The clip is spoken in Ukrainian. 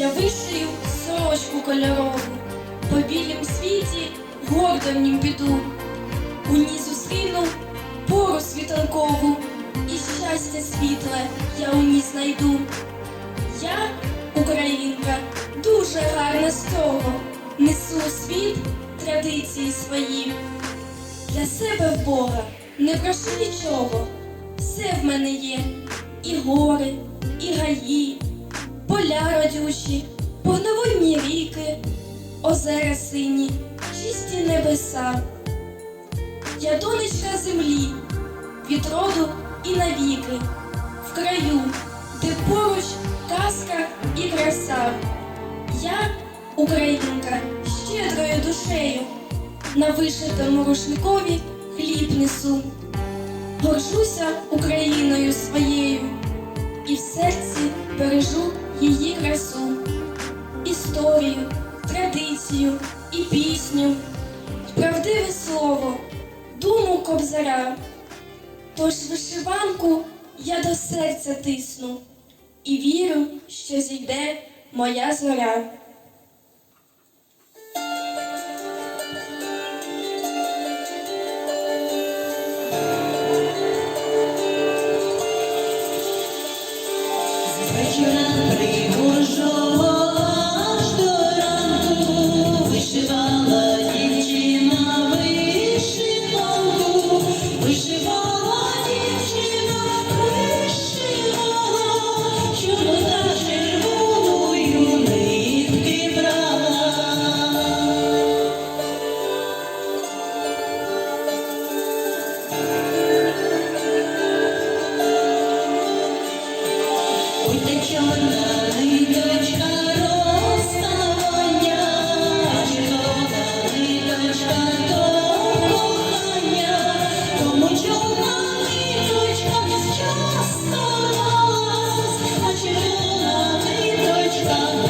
Я вишию сорочку кольорову, по білім світі гордо в нім піду. У ній зустріну пору світанкову, і щастя світле я у ній знайду. Я, українка, дуже гарна з цього, несу у світ традиції свої. Для себе в Бога не прошу нічого, все в мене є, і гори, і гаї, поля родючі, повноводні ріки, озера сині, чисті небеса. Я донечка землі, від роду і навіки, в краю, де поруч казка і краса. Я, українка, щедрою душею, на вишитому рушникові хліб несу. Горжуся Україною своєю традицію і пісню, правдиве слово, думу кобзаря, Тож вишиванку я до серця тисну і вірю, що зійде моя зоря. sun.